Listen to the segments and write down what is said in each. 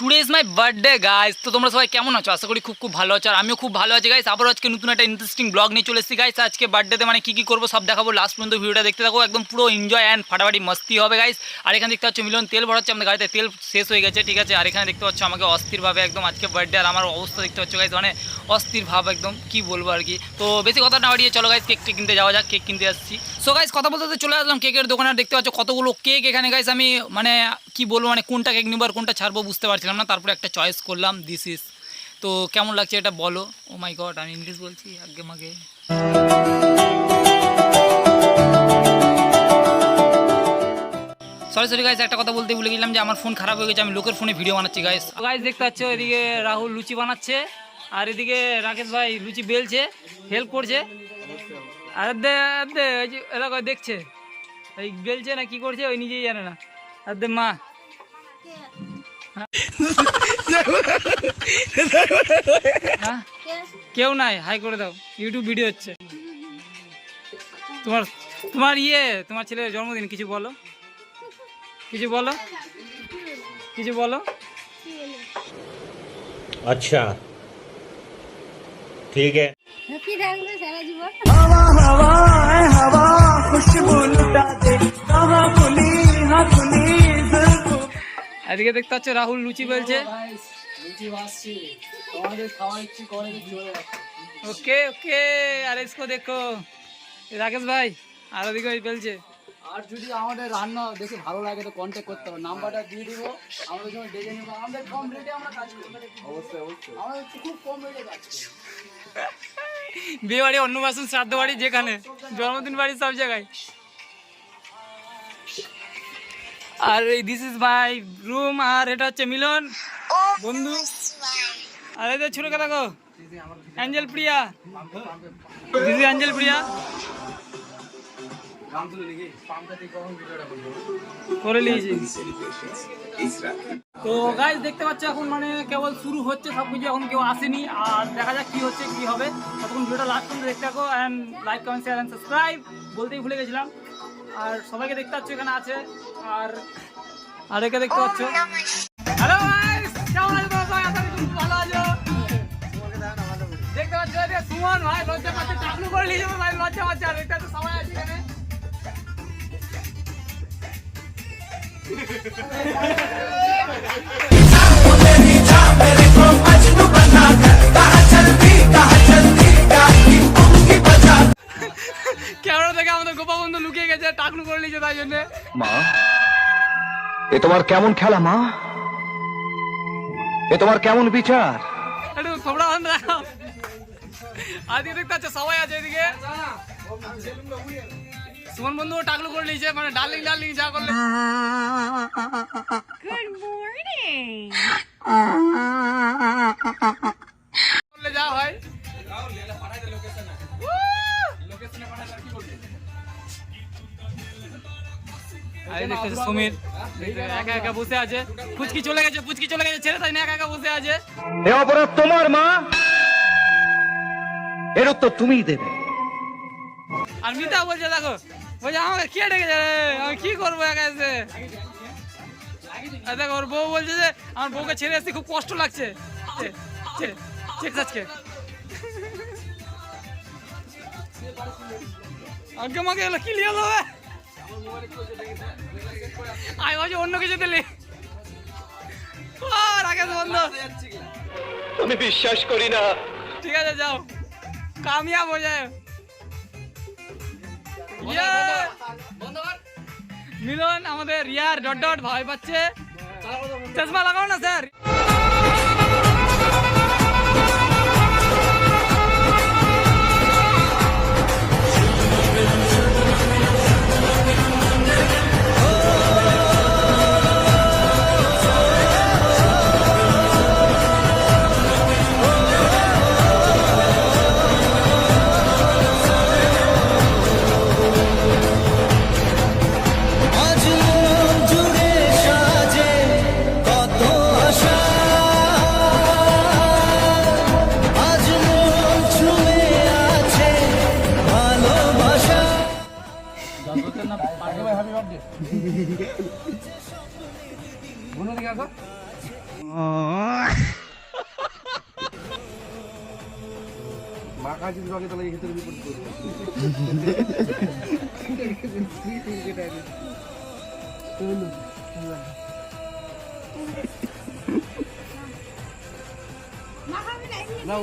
Today is my birthday guys তো তোমরা সবাই কেমন আছো? আশা করি খুব খুব ভালো আছো। আর আমিও খুব ভালো আছি গাইস আবার আজকে নতুন একটা ইন্টারেস্টিং ব্লগ নিয়ে চলে এসেছি গাইস আজকে বার্থডেতে মানে কী কী করব সব দেখাবো। লাস্ট পর্যন্ত ভিডিওটা দেখতে থাকো। একদম পুরো এনজয় অ্যান্ড ফাটাফাটি মস্তি হবে গাইস আর এখানে দেখতে পাচ্ছ, মিলন তেল ভরাচ্ছে আমাদের গাড়িতে। তেল শেষ হয়ে গেছে, ঠিক আছে? আর এখানে দেখতে পাচ্ছ, আমাকে অস্থিরভাবে একদম আজকে বার্থডে আর আমার অবস্থা দেখতে পাচ্ছ গাইস মানে অস্থির ভাব একদম, কি বলব আর কি? তো বেশি কথা না বাড়িয়ে চলো গাইস কেক কিনতে যাওয়া যাক কেক কিনতে আসছি। সো গাইস কথা বলতে চলে আসলাম কেকের দোকানে। দেখতে পাচ্ছ, কতগুলো কেক এখানে গাইস আমি মানে কি বলব মানে কোনটা কেক নিবো আর কোনটা ছাড়বো বুঝতে পারছিলাম না। তারপরে একটা চয়েস করলাম দিস ইজ তো কেমন লাগছে এটা বলো? ও মাই গড আমি ইংলিশ বলছি, আগে মাগে। সরি সরি গাইস একটা কথা বলতে ভুলে গেলাম যে আমার ফোন খারাপ হয়ে গেছে, আমি লোকের ফোনে ভিডিও বানাচ্ছি গাইস গাইস দেখতে পাচ্ছ, এদিকে রাহুল লুচি বানাচ্ছে, আর এদিকে রাকেশ ভাই লুচি বেলছে হেল্প করছে। আর দে আর দে ওই যে এলাকা দেখছে ওই বেলছে না কি করছে, ওই নিজেই জানে না। আর দে, মা। কেউ নাই হাই করে দাও। ইউটিউব ভিডিও হচ্ছে। তোমার তোমার ইয়ে তোমার ছেলের জন্মদিন কিছু বলো? কিছু বলো? কিছু বলো? আচ্ছা। ঠিক আছে। এদিকে দেখতে পাচ্ছ রাহুল লুচি বলছে। লুচি ভাসছে। তোমাদের ওকে ওকে আর এসকো দেখো। রাকেশ ভাই আর ওদিকে ওই বলছে। আর যদি আমাদের রান্না দেখে ভালো লাগে তো কন্ট্যাক্ট করতে হবে। নাম্বারটা দিয়ে দিব। আমাদের ডেকে নেব। আমাদের কম রেটে আমরা কাজ অবশ্যই অবশ্যই। আমাদের খুব কম রেটে কাজ বিয়ে বাড়ি অন্নবাসন শ্রাদ্ধ বাড়ি যেখানে। জন্মদিন বাড়ি সব জায়গায়। আর এই দিস ইজ মাই রুম আর এটা হচ্ছে মিলন। বন্ধু। আর এটা ছোট কথা গো অ্যাঞ্জেল প্রিয়া দিদি অ্যাঞ্জেল প্রিয়া করে তো গাইজ দেখতে পাচ্ছ এখন মানে কেবল শুরু হচ্ছে সব কিছু এখন কেউ আসেনি। আর দেখা যাক কি হচ্ছে কি হবে। তখন ভিডিওটা লাস্ট পর্যন্ত দেখতে থাকো and like comment share and subscribe বলতেই ভুলে গেছিলাম। আর সবাইকে দেখতে পাচ্ছ, এখানে আছে। আর আর একে দেখতে পাচ্ছ। হ্যালো কেমন আছো তোমরা সবাই? আশা করি ভালো আছো। দেখতে পাচ্ছ এটা সুমন ভাই লজ্জা পাচ্ছে চাকলু করে নিয়েছে ভাই, লজ্জা পাচ্ছে। আর এটা তো সবাই আছে এখানে। তাই জন্য মা এ তোমার কেমন খেলা মা? এ তোমার কেমন বিচার? একটু রাখো আজকে দেখতে পাচ্ছ সবাই আছে এদিকে। সুমন বন্ধু টাকলু করে নিয়েছে মানে ডার্লিং ডার্লিং যা করলে। গুড মর্নিং করলে যা হয়। আরে দেখতেছে সমীর একা একা বসে আছে ফুচকি চলে গেছে ফুচকি চলে গেছে ছেড়ে তাই না একা একা বসে আছে এ অপরাধ তোমার মা এর উত্তর তুমিই দেবে আর মিতা বলছে দেখো বলছে আমাকে কে ডেকেছে রে? আমি কি করব একা এসে দেখো ওর বউ বলছে যে আমার বউকে ছেড়ে আসতে খুব কষ্ট লাগছে চেক আজকে আগে মাকে এলো কি লিয়ে হবে আমি ভাবছি অন্য কিছু দিলি। রাকেশ বন্ধ। আমি বিশ্বাস করি না। ঠিক আছে যাও। কামিয়াব হয়ে যায়। ইয়ে! মিলন আমাদের রিয়ার ডট ডট ভয় পাচ্ছে। চশমা লাগাও না স্যার। हुनु अधिकार छ माकाजी लगेर तलाई यस्तो रिपोर्ट गर्छु ना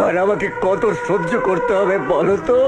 আর আমাকে কত সহ্য করতে হবে বলো তো?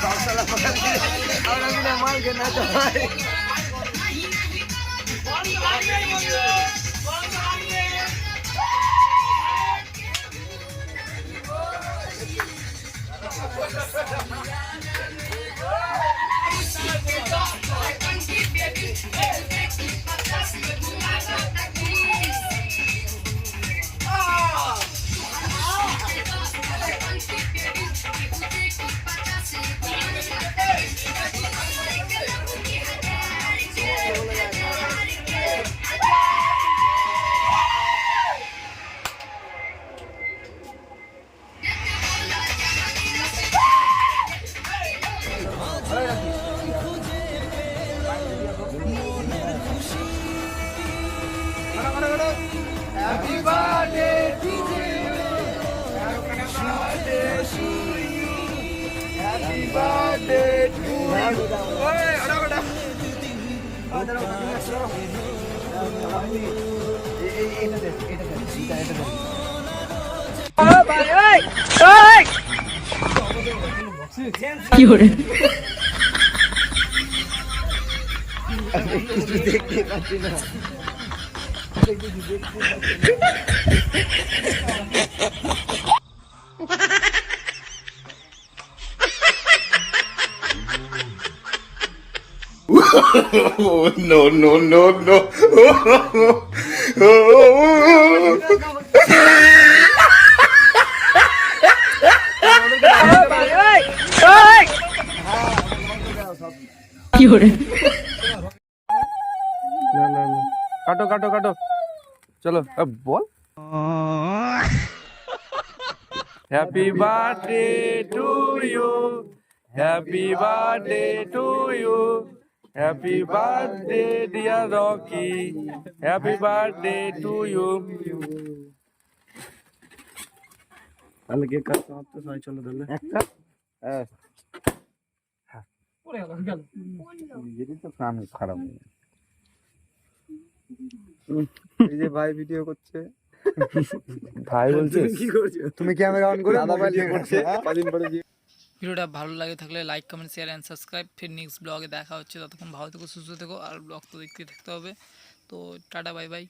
Salsa la parte. Ahora viene mal que nada. Happy birthday to you. Hey, ada ada. Ada ada. কি হরে কিছু দেখতে পাচ্ছি না দেখতে পাচ্ছি no, no, no, no. কাটো কাটো কাটো। চলো বল। Happy birthday to you happy birthday to you happy birthday dear Rocky happy birthday to you তাহলে কেক কাটতে মাত্র সবাই চলো তাহলে। একটা? হ্যাঁ। নিজেরই তো প্রাণ খারাপ হয়ে। এই যে ভাই ভিডিও করছে। ভাই বলছে কি করছ? তুমি ক্যামেরা অন করে দাদা ভিডিও করছে। কদিন পরে ভিডিওটা ভালো লাগে থাকলে like comment share and subscribe ফির নেক্সট ব্লগে দেখা হচ্ছে। ততক্ষণ ভালো থেকো, সুস্থ থেকো। আর ব্লগ তো দেখতে থাকতে হবে। তো টাটা বাই বাই